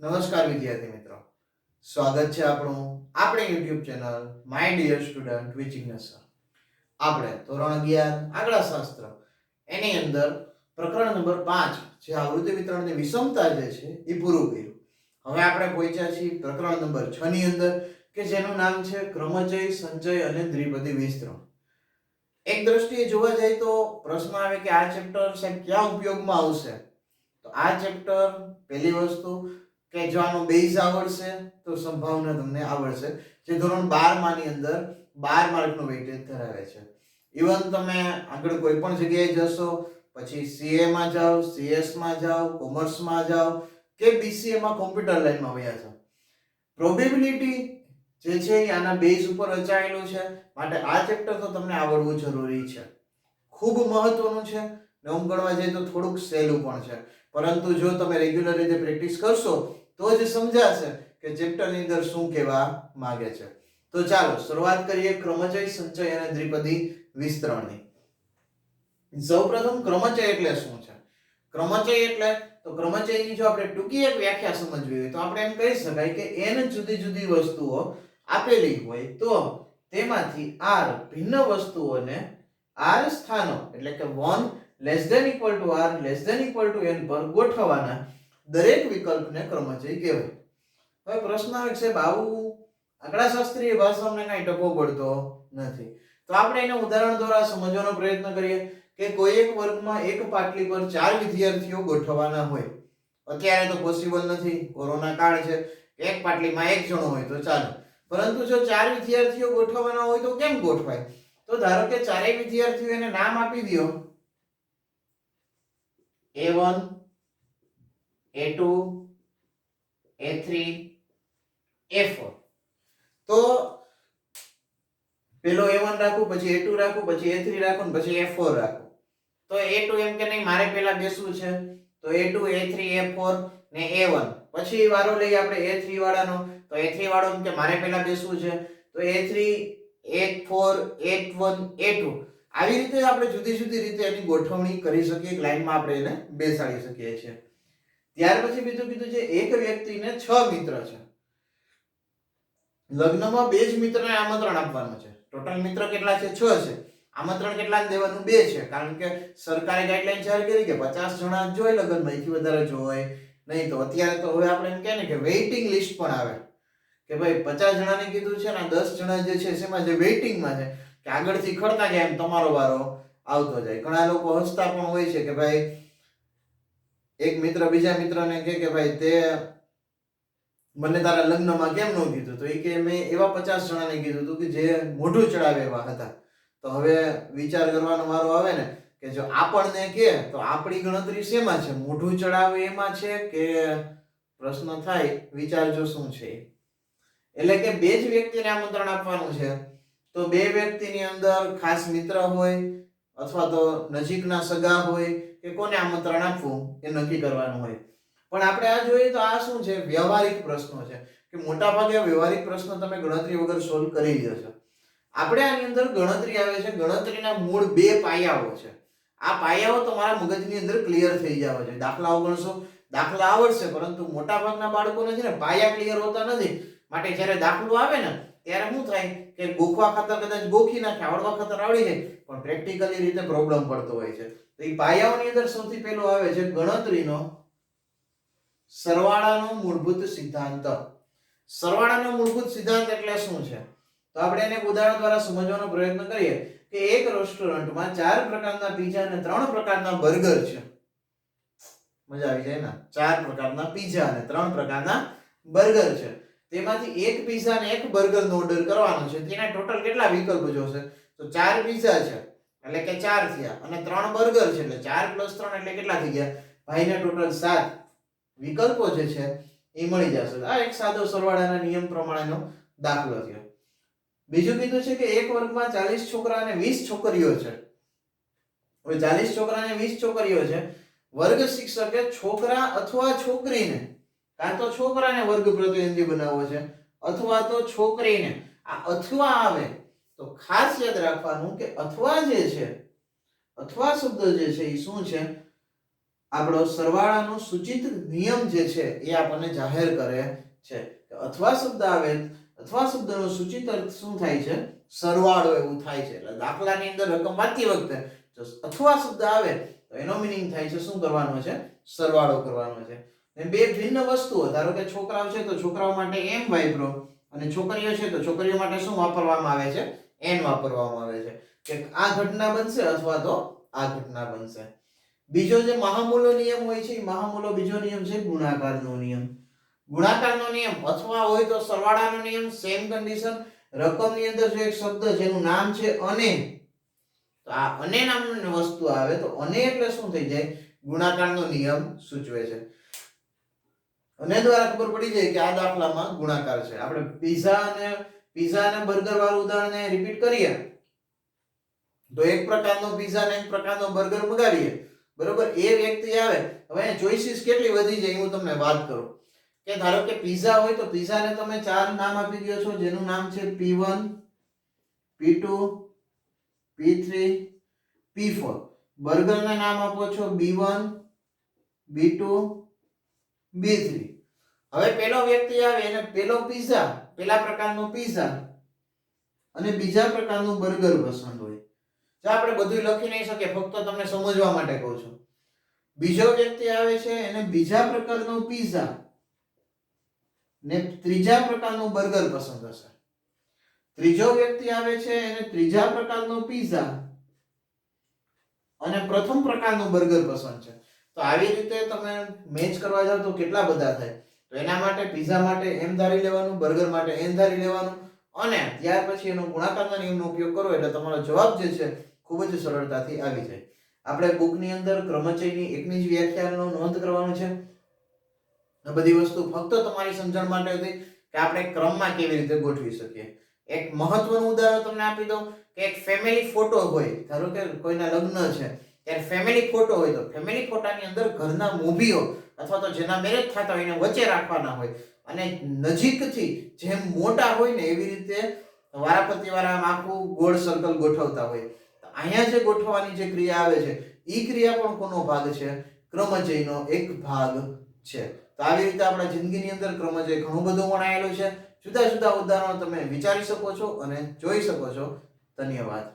નમસ્કાર વિદ્યાર્થી મિત્રો. સ્વાગત છે આપણું આપણી YouTube channel my dear student વિચિંગ sir આપણે ધોરણ અગિયાર આંકડા શાસ્ત્ર એની અંદર પ્રકરણ નંબર પાંચ જે આવૃત્તિ વિતરણની વિષમતા જે છે એ પૂરું કર્યું. હવે આપણે પહોંચ્યા છીએ પ્રકરણ નંબર છ ની અંદર, કે જેનું નામ છે ક્રમચય સંચય અને દ્વિપદી વિસ્તરણ. એક દ્રષ્ટિએ જોવા જાય તો પ્રશ્ન આવે કે આ ચેપ્ટર સાહેબ ક્યાં ઉપયોગમાં આવશે? તો આ ચેપ્ટર પહેલી વસ્તુ કે જવાનું બેઝ આવડશે, તો સંભાવના તમને આવડશે. જે ધોરણ બારમાની અંદર બાર માર્કનું વેઇટેજ ધરાવે છે. ઇવન તમે આગળ કોઈ પણ જગ્યાએ જશો, પછી સીએમાં જાઓ સીએસમાં જાઓ કોમર્સમાં જાઓ, કે બીસીએમાં કોમ્પ્યુટર લાઈનમાં વયા જાઓ. પ્રોબેબિલિટી જે છે એ આના બેઝ ઉપર રચાયેલું છે. માટે આ ચેપ્ટર તો તમને આવડવું જરૂરી છે. ખૂબ મહત્વનું છે. ને આમ ગણવા જઈએ તો થોડુંક સહેલું પણ છે. પરંતુ જો તમે રેગ્યુલર રીતે પ્રેક્ટિસ કરશો તો જ સમજાશે કે ચેપ્ટરની અંદર શું કહેવા માંગે છે. તો ચાલો, શરૂઆત કરીએ ક્રમચય, સંચય અને દ્વિપદી વિસ્તરણની. સૌપ્રથમ ક્રમચય એટલે શું છે? ક્રમચય એટલે, તો ક્રમચયની જો આપણે ટૂંકી એક વ્યાખ્યા સમજવી હોય, તો આપણે એમ કહી શકાય કે એન જુદી જુદી વસ્તુઓ આપેલી હોય, તો તેમાંથી આર ભિન્ન વસ્તુઓને આર સ્થાનો, એટલે કે 1 less than equal to r less than equal to n પર ગોઠવવાના દરેક વિકલ્પને ક્રમચય કહેવાય. હવે પ્રશ્ન આવે છે સાહેબ આવું આંકડાશાસ્ત્રીય ભાષામાં કાંઈ ટકો પડતો નથી. તો આપણે એને ઉદાહરણ દ્વારા સમજવાનો પ્રયત્ન કરીએ કે કોઈ એક વર્ગમાં એક પાટલી પર ચાર વિદ્યાર્થીઓ ગોઠવવાના હોય. અત્યારે તો પોસિબલ નથી, કોરોના કાળ છે, એક પાટલીમાં એક જણો હોય તો ચાલે. પરંતુ જો ચાર વિદ્યાર્થીઓ ગોઠવવાના હોય તો કેમ ગોઠવાય? તો ધારો કે ચારેય વિદ્યાર્થીઓ એને નામ આપી દો. A one A two A three A four તો પેલો એ વન રાખું, પછી એ ટુ રાખું, પછી એ થ્રી રાખું પછી એ ફોર રાખું. તો એ ટુ એમ કે નહીં, મારે પેલા બેસવું છે. તો A two A three A four ને એ વન પછી વારો લઈએ આપણે એ થ્રી વાળાનો. તો એ થ્રી વાળો એમ કે મારે પેલા બેસવું છે. તો A three A four at one A two આવી રીતે આપણે જુદી જુદી રીતે એની ગોઠવણી કરી શકીએ, એક આપણે એને બેસાડી શકીએ છીએ. ત્યાર પછી બીજું કીધું છે, એક વ્યક્તિને છ મિત્ર છે. લગ્નમાં બે જ મિત્રને આમંત્રણ આપવાનું છે. ટોટલ મિત્ર કેટલા છે? છ છે. આમંત્રણ કેટલા દેવાનું? બે છે. કારણ કે સરકારે ગાઈડલાઈન જાહેર કરી કે પચાસ જણા જ હોય લગ્નમાં એથી વધારે જોઈએ નહીં. તો અત્યારે તો હવે આપણે એમ કહે ને કે વેઇટિંગ લિસ્ટ પણ આવે. કે ભાઈ, પચાસ જણાને કીધું છે ને દસ જણા જે છે, એમાં જે વેઇટિંગમાં છે, કે આગળથી ખડતા જાય એમ તમારો વારો આવતો જાય. ઘણા લોકો હસતા પણ હોય છે કે ભાઈ એક મિત્ર બીજા મિત્રને કહે કે ભાઈ તે મને તારા લગ્નમાં કેમ ન કીધું? તો એ કે મેં એવા પચાસ જણાને કીધું હતું કે જે મોઢું ચડાવે એવા હતા. તો હવે વિચાર કરવાનો મારો આવે ને કે જો આપણને કે, તો આપણી ગણતરી શેમાં છે? મોઢું ચડાવે એમાં છે કે પ્રશ્ન થાય? વિચારજો શું છે? એટલે કે બે જ વ્યક્તિને આમંત્રણ આપવાનું છે. તો બે વ્યક્તિની અંદર ખાસ મિત્ર હોય અથવા તો નજીકના સગા હોય કે કોને આમંત્રણ આપવું એ નક્કી કરવાનું હોય. પણ આપણે આ જોઈએ તો આ શું છે? વ્યવહારિક પ્રશ્નો છે. કે મોટા ભાગે વ્યવહારિક પ્રશ્નો તમે ગણતરી વગર સોલ્વ કરી દો છો આપણે આની અંદર ગણતરી આવે છે. ગણતરીના મૂળ બે પાયાઓ છે. આ પાયાઓ તમારા મગજની અંદર ક્લિયર થઈ જવા છે દાખલાઓ ગણશો. દાખલા આવડશે, પરંતુ મોટા ભાગના બાળકોને છે ને પાયા ક્લિયર હોતા નથી. માટે જ્યારે દાખલો આવે ને, ત્યારે શું થાય કે ગોખવા ખાતર કદાચ ગોખી નાખે, આવડવા ખાતર આવડી જાય. પણ પ્રેક્ટિકલી રીતે પ્રોબ્લેમ પડતો હોય છે. તો એ પાયાઓની અંદર સૌથી પહેલો આવે છે ગણતરીનો સરવાળાનો મૂળભૂત સિદ્ધાંત. સરવાળાનો મૂળભૂત સિદ્ધાંત એટલે શું છે? તો આપણે એને ઉદાહરણ દ્વારા સમજવાનો પ્રયત્ન કરીએ કે એક રેસ્ટોરન્ટમાં ચાર પ્રકારના પીઝા અને ત્રણ પ્રકારના બર્ગર છે. મજા આવી જાય ને? ચાર પ્રકારના પીઝા અને ત્રણ પ્રકારના બર્ગર છે. તેમાંથી એક પીઝા અને એક બર્ગરનો ઓર્ડર કરવાનો છે. તેના ટોટલ કેટલા વિકલ્પો જોશે? તો ચાર પીઝા છે. એટલે કે ચાર થયા. અને ત્રણ બર્ગર છે એટલે ચાર પ્લસ ત્રણ એટલે કેટલા થઈ ગયા? ભાઈને ટોટલ સાત. વિકલ્પો જે છે, એ મળી જશે. આ એક સાદો સરવાળાના નિયમ પ્રમાણેનો દાખલો થયો. બીજું કીધું છે કે એક વર્ગમાં ચાલીસ છોકરા અને વીસ છોકરીઓ છે. હવે ચાલીસ છોકરા અને વીસ છોકરીઓ છે. વર્ગ શિક્ષકે છોકરા અથવા છોકરીને, કાં તો છોકરાને વર્ગ પ્રતિનિધિ બનાવવો છે, અથવા તો છોકરીને, આ અથવા આવે તો ખાસ યાદ રાખવાનું કે અથવા જે છે, અથવા શબ્દ જે છે એ શું છે? આપણો સરવાળાનો સૂચિત નિયમ જે છે એ આપણને જાહેર કરે છે અથવા શબ્દ આવે, અથવા શબ્દનો સૂચિત અર્થ શું થાય છે? સરવાળો એવું થાય છે. એટલે દાખલાની અંદર રકમ વાંચતી વખતે જો અથવા શબ્દ આવે, તો એનો મિનિંગ થાય છે શું કરવાનો છે? સરવાળો કરવાનો છે. બે ભિન્ન વસ્તુઓ, ધારો કે છોકરાઓ છે તો છોકરાઓ માટે એમ વાપરો અને છોકરીઓ છે તો છોકરીઓ માટે શું વાપરવામાં આવે છે? એન વાપરવામાં આવે છે. કે આ ઘટના બનશે અથવા તો આ ઘટના બનશે. બીજો જે મહામૂલો નિયમ હોય છે મહામૂલો બીજો નિયમ છે ગુણાકારનો નિયમ. ગુણાકારનો નિયમ અથવા હોય તો સરવાળાનો નિયમ સેમ કન્ડિશન રકમની અંદર જો એક શબ્દ જેનું નામ છે અને, તો આ અને નામની વસ્તુ આવે, તો અને એટલે શું થઈ જાય? ગુણાકારનો નિયમ સૂચવે છે. અને દ્વારા ખબર પડી જાય કે આ દાખલામાં ગુણાકાર છે. આપણે પીઝા અને પીઝા અને બર્ગર વાળું ઉદાહરણ રિપીટ કરીએ. તો એક પ્રકારનો પીઝા ને એક પ્રકારનો બર્ગર મગાવીએ. બરોબર? એ વ્યક્તિ આવે. હવે ચોઈસીસ કેટલી વધી જાય હું તમને વાત કરું. કે ધારો કે પીઝા હોય તો પીઝાને તમે ચાર નામ આપી દો છો. જેનું નામ છે P one P two P three P four બર્ગરને નામ આપો છો B one B two B three હવે પેલો વ્યક્તિ આવે, એને પેલો પીઝા પેલા પ્રકારનો પીઝા અને બીજા પ્રકારનું બર્ગર પસંદ હોય. જો આપણે બધું લખી નહીં શકીએ, ફક્ત તમને સમજવા માટે કહું છું. બીજો વ્યક્તિ આવે છે, એને બીજા પ્રકારનો પીઝા ને ત્રીજા પ્રકારનું બર્ગર પસંદ હશે. ત્રીજો વ્યક્તિ આવે છે, એને ત્રીજા પ્રકારનો પીઝા અને પ્રથમ પ્રકારનું બર્ગર પસંદ છે. તો આવી રીતે તમે મેચ કરવા જાવ તો કેટલા બધા થાય? એના માટે પીઝા માટે એમ ધારી લેવાનું બર્ગર માટે એમ ધારી લેવાનું અને ત્યાર પછી એનો ગુણાકારના નિયમનો ઉપયોગ કરો એટલે તમારો જવાબ જે છે ખૂબ જ સરળતાથી આવી જાય. આપણે બુકની અંદર ક્રમચયની એકની જ વ્યાખ્યાનો નોંધ કરવાનું છે. આ બધી વસ્તુ ફક્ત તમારી સમજણ માટે હતી કે આપણે ક્રમમાં કેવી રીતે ગોઠવી શકીએ. એક મહત્વનું ઉદાહરણ તમને આપી દઉં કે એક ફેમિલી ફોટો હોય, ધારો કે કોઈના લગ્ન છે ત્યારે ફેમિલી ફોટો હોય તો ફેમિલી ફોટાની અંદર ઘરના મૂવીઓ અથવા તો જેના મેરેજ થતા હોય એને વચ્ચે રાખવાના હોય. અને નજીકથી જેમ મોટા હોય ને એવી રીતે વારાફરતી વારા આમ આખું ગોળ સર્કલ ગોઠવતા હોય. અહીંયા જે ગોઠવવાની જે ક્રિયા આવે છે એ ક્રિયા પણ કોનો ભાગ છે? ક્રમજયનો એક ભાગ છે. તો આવી રીતે આપણા જિંદગીની અંદર ક્રમજય ઘણું બધું વણાયેલું છે. જુદા જુદા ઉદાહરણો તમે વિચારી શકો છો અને જોઈ શકો છો. ધન્યવાદ.